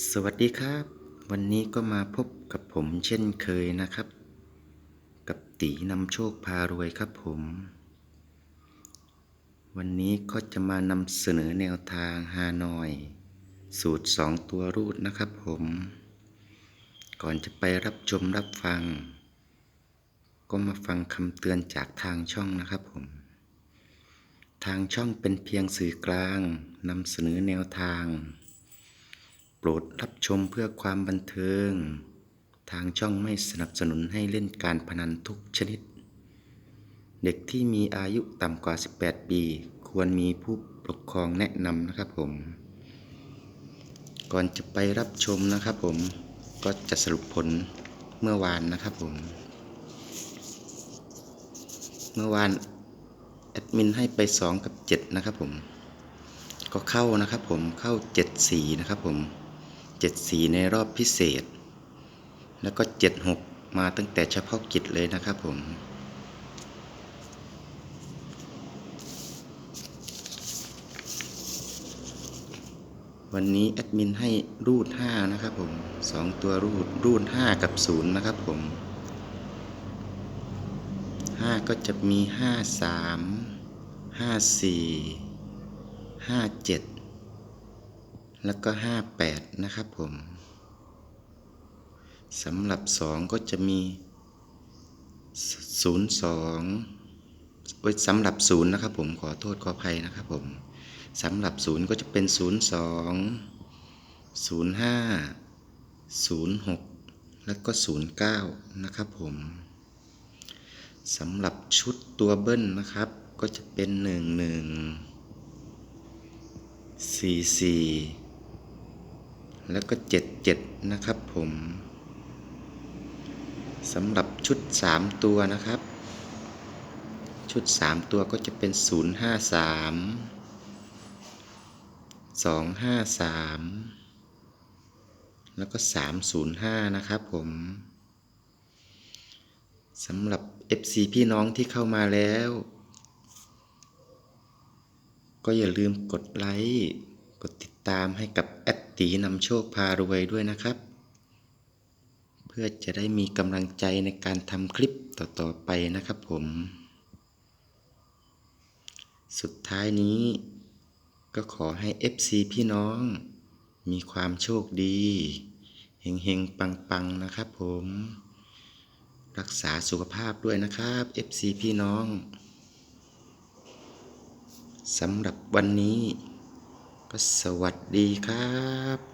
สวัสดีครับ วันนี้ก็มาพบกับผมเช่นเคยนะครับ กับตีนำโชคพารวยครับผม วันนี้ก็จะมานำเสนอแนวทางฮานอย สูตร 2 ตัวรูดนะครับผม ก่อนจะไปรับชมรับฟัง ก็มาฟังคำเตือนจากทางช่องนะครับผม ทางช่องเป็นเพียงสื่อกลางนำเสนอแนวทาง ปรดรับชมเพื่อความบันเทิง ทางช่องไม่สนับสนุนให้เล่นการพนันทุกชนิด เด็กที่มีอายุต่ำกว่า 18 ปี ควรมีผู้ปกครองแนะนำนะครับผม ก่อนจะไปรับชมนะครับผมก็จะสรุปผลเมื่อวานนะครับผม เมื่อวานแอดมินให้ไป 2 กับ 7 นะครับผม ก็เข้านะครับผมเข้า7สีนะครับผม 7สีในรอบพิเศษ แล้วก็ 7 6 มาตั้งแต่เฉพาะกิจเลยนะครับผมวันนี้แอดมินให้รูด 5 นะครับผม 2 ตัวรูด รูด 5 กับ 0 นะครับผม 5 ก็จะมี 5 3 5 4 5 7 แล้วก็ 58 นะครับผมสำหรับ 2 ก็จะมี 02ไว้สำหรับ 0 นะครับผมขอโทษขออภัยนะครับผมสำหรับ 0 ก็จะเป็น 02 05 06 แล้วก็ 09 นะครับผมสำหรับชุดตัวเบิ้ลนะครับ ก็จะเป็น 1 1 4 4 แล้วก็7 7นะครับผมสำหรับชุด 3 ตัวนะครับ ชุด 3 ตัวก็จะเป็น 0 5 3 2 5 3 แล้วก็ 305 นะครับผมสำหรับ FC พี่น้องที่เข้ามาแล้ว ก็อย่าลืมกดไลค์ กดติด ตามให้กับแอดตีนำโชคพารวยด้วยนะครับ เพื่อจะได้มีกำลังใจในการทำคลิปต่อๆไปนะครับผม สุดท้ายนี้ก็ขอให้ FC พี่น้อง มีความโชคดีเฮงๆ ปังๆ นะครับผม รักษาสุขภาพด้วยนะครับ FC พี่น้องสำหรับวันนี้ สวัสดีครับ